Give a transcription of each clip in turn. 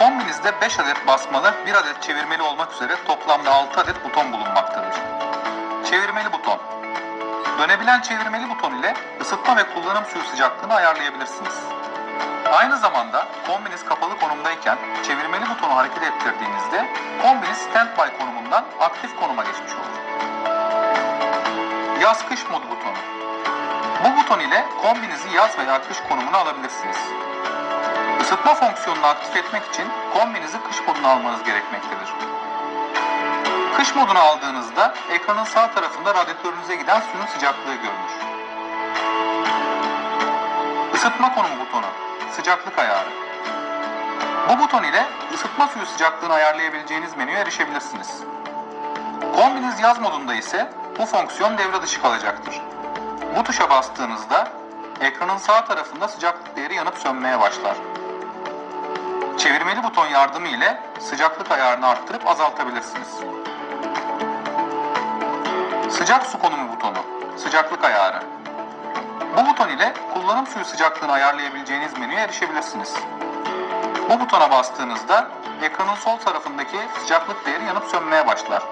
Kombinizde 5 adet basmalı, 1 adet çevirmeli olmak üzere toplamda 6 adet buton bulunmaktadır. Çevirmeli buton. Dönebilen çevirmeli buton ile ısıtma ve kullanım suyu sıcaklığını ayarlayabilirsiniz. Aynı zamanda kombiniz kapalı konumdayken çevirmeli butonu hareket ettirdiğinizde kombiniz standby konumundan aktif konuma geçmiş olur. Yaz-kış modu butonu. Bu buton ile kombinizi yaz veya kış konumuna alabilirsiniz. Isıtma fonksiyonunu aktif etmek için kombinizi kış moduna almanız gerekmektedir. Kış moduna aldığınızda ekranın sağ tarafında radyatörünüze giden suyun sıcaklığı görünür. Isıtma konumu butonu, sıcaklık ayarı. Bu buton ile ısıtma suyu sıcaklığını ayarlayabileceğiniz menüye erişebilirsiniz. Kombiniz yaz modunda ise bu fonksiyon devre dışı kalacaktır. Bu tuşa bastığınızda ekranın sağ tarafında sıcaklık değeri yanıp sönmeye başlar. Çevirmeli buton yardımı ile sıcaklık ayarını arttırıp azaltabilirsiniz. Sıcak su konumu butonu, sıcaklık ayarı. Bu buton ile kullanım suyu sıcaklığını ayarlayabileceğiniz menüye erişebilirsiniz. Bu butona bastığınızda ekranın sol tarafındaki sıcaklık değeri yanıp sönmeye başlar.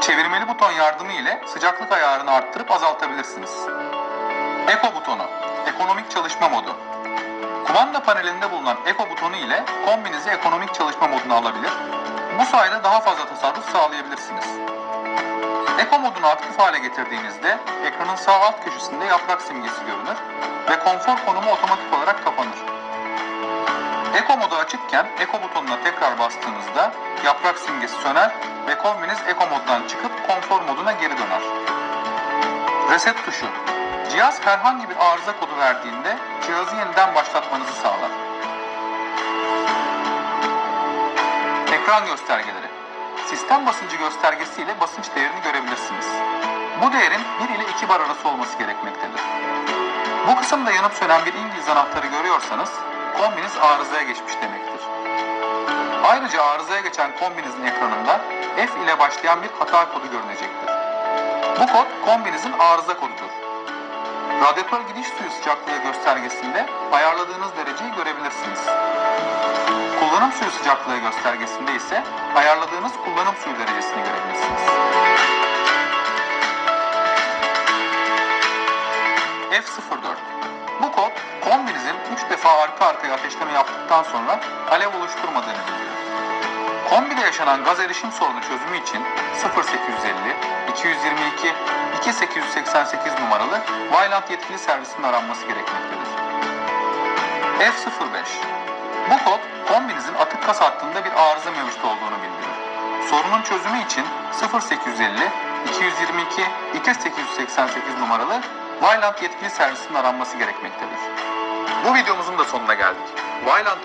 Çevirmeli buton yardımı ile sıcaklık ayarını arttırıp azaltabilirsiniz. Eko butonu, ekonomik çalışma modu. Kumanda panelinde bulunan Eko butonu ile kombinizi ekonomik çalışma moduna alabilir. Bu sayede daha fazla tasarruf sağlayabilirsiniz. Eko modunu aktif hale getirdiğinizde ekranın sağ alt köşesinde yaprak simgesi görünür ve konfor konumu otomatik olarak kapanır. Eko modu açıkken Eko butonuna tekrar bastığınızda yaprak simgesi söner ve kombiniz Eko moddan çıkıp konfor moduna geri döner. Reset tuşu. Cihaz herhangi bir arıza kodu verdiğinde cihazı yeniden başlatmanızı sağlar. Ekran göstergeleri. Sistem basıncı göstergesi ile basınç değerini görebilirsiniz. Bu değerin 1 ile 2 bar arası olması gerekmektedir. Bu kısımda yanıp sönen bir İngiliz anahtarı görüyorsanız kombiniz arızaya geçmiş demektir. Ayrıca arızaya geçen kombinizin ekranında F ile başlayan bir hata kodu görünecektir. Bu kod kombinizin arıza kodudur. Radyatör gidiş suyu sıcaklığı göstergesinde ayarladığınız dereceyi görebilirsiniz. Kullanım suyu sıcaklığı göstergesinde ise ayarladığınız kullanım suyu derecesini görebilirsiniz. F04 Bu kod kombinizin 3 defa arka arkaya ateşleme yaptıktan sonra alev oluşturmadığını bildiriyor. Kombide yaşanan gaz erişim sorunu çözümü için 0850 222 2888 numaralı Vailant yetkili servisinin aranması gerekmektedir. F05 Bu kod kombinizin atık kas hattında bir arıza mevcut olduğunu bildirir. Sorunun çözümü için 0850 222 2888 numaralı Vailant yetkili servisinin aranması gerekmektedir. Bu videomuzun da sonuna geldik. Vailant